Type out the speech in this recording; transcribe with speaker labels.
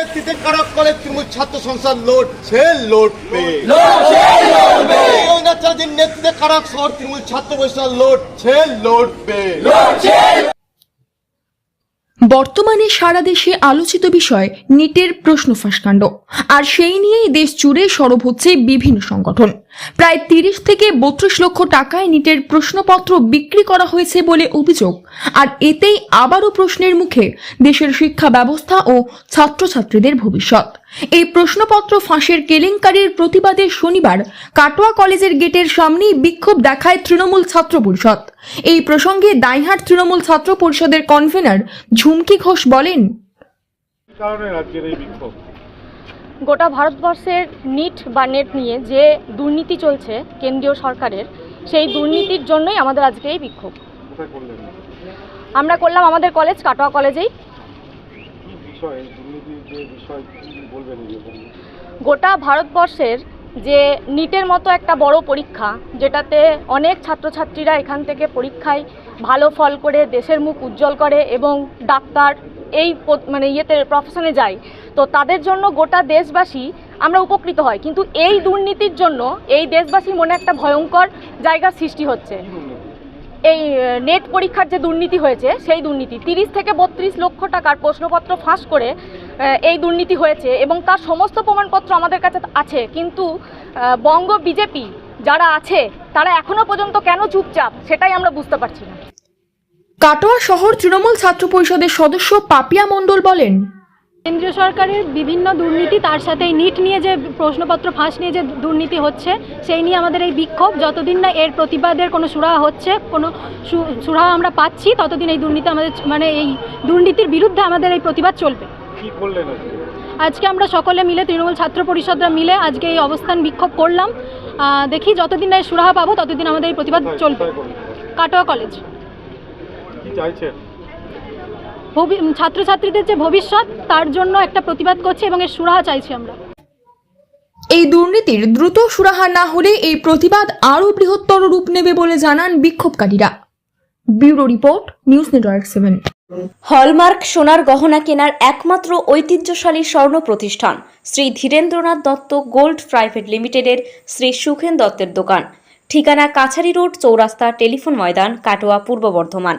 Speaker 1: নেতৃত্বে কারক করে তৃণমূল ছাত্র সংসদ লড়ছে লড়বে নেতৃত্বে কারক শহর তৃণমূল ছাত্র পরিষদ লড়ছে লড়বে
Speaker 2: বর্তমানে সারা দেশে আলোচিত বিষয় নিটের প্রশ্ন ফাঁসকাণ্ড। আর সেই নিয়েই দেশ জুড়ে সরব হচ্ছে বিভিন্ন সংগঠন। প্রায় তিরিশ থেকে বত্রিশ লক্ষ টাকায় নিটের প্রশ্নপত্র বিক্রি করা হয়েছে বলে অভিযোগ। আর এতেই আবারও প্রশ্নের মুখে দেশের শিক্ষা ব্যবস্থা ও ছাত্রছাত্রীদের ভবিষ্যৎ। এই প্রশ্নপত্র ফাঁসের কেলেঙ্কারির প্রতিবাদে শনিবার কাটোয়া কলেজের গেটের সামনেই বিক্ষোভ দেখায় তৃণমূল ছাত্র পরিষদ। এই প্রসঙ্গে দাইহাট তৃণমূল ছাত্র পরিষদের কনভেনার ঝুমকি ঘোষ বলেন
Speaker 3: গোটা ভারতবর্ষের নিট বা নেট নিয়ে যে দুর্নীতি চলছে কেন্দ্রীয় সরকারের সেই দুর্নীতির জন্যই আমাদের আজকে এই বিক্ষোভ। আমরা করলাম আমাদের কলেজ কাটোয়া কলেজেই? গোটা ভারতবর্ষের যে নিটের মতো একটা বড় পরীক্ষা যেটাতে অনেক ছাত্রছাত্রীরা এখান থেকে পরীক্ষায় ভালো ফল করে দেশের মুখ উজ্জ্বল করে এবং ডাক্তার এই মানে ইয়েতে প্রফেশনে যায় তো তাদের জন্য গোটা দেশবাসী আমরা উপকৃত হয়। কিন্তু এই দুর্নীতির জন্য এই দেশবাসীর মনে একটা ভয়ঙ্কর জায়গার সৃষ্টি হচ্ছে। এই নেট পরীক্ষার যে দুর্নীতি হয়েছে, সেই দুর্নীতি। তিরিশ থেকে বত্রিশ লক্ষ টাকার প্রশ্নপত্র ফাঁস করে এই দুর্নীতি হয়েছে এবং তার সমস্ত প্রমাণপত্র আমাদের কাছে আছে। কিন্তু বঙ্গ বিজেপি যারা আছে, তারা এখনও পর্যন্ত কেন চুপচাপ, সেটাই আমরা বুঝতে পারছি না।
Speaker 2: কাটোয়া শহর তৃণমূল ছাত্র পরিষদের সদস্য পাপিয়া মণ্ডল বলেন
Speaker 4: কেন্দ্রীয় সরকারের বিভিন্ন দুর্নীতি তার সাথে এই নিট নিয়ে যে প্রশ্নপত্র ফাঁস নিয়ে যে দুর্নীতি হচ্ছে সেই নিয়ে আমাদের এই বিক্ষোভ। যতদিন না এর প্রতিবাদের কোনো সুরাহা হচ্ছে কোনো সুরাহা আমরা পাচ্ছি ততদিন এই দুর্নীতি আমাদের মানে এই দুর্নীতির বিরুদ্ধে আমাদের এই প্রতিবাদ চলবে।
Speaker 5: আজকে?
Speaker 4: আমরা সকলে মিলে তৃণমূল ছাত্র পরিষদরা মিলে আজকে এই অবস্থান বিক্ষোভ করলাম। দেখি যতদিন না এই সুরাহা পাবো ততদিন আমাদের এই প্রতিবাদ চলবে। কাটোয়া কলেজ। ভবি- ছাত্রছাত্রীদের যে ভবিষ্যৎ তার জন্য একটা প্রতিবাদ করছি এবং এর সুরাহা চাইছি আমরা।
Speaker 2: এই দুর্নীতির দ্রুত সুরাহা না হলে এই প্রতিবাদ আরও বৃহত্তর রূপ নেবে বলে জানান বিক্ষোভকারীরা। Bureau report news network seven.
Speaker 6: Hallmark সোনার গহনা কেনার একমাত্র ঐতিহ্যশালী স্বর্ণ প্রতিষ্ঠান শ্রী ধীরেন্দ্রনাথ দত্ত গোল্ড প্রাইভেট লিমিটেডের শ্রী সুখেন দত্তের দোকান। ঠিকানা কাছারি রোড চৌরাস্তা টেলিফোন ময়দান কাটোয়া পূর্ব বর্ধমান।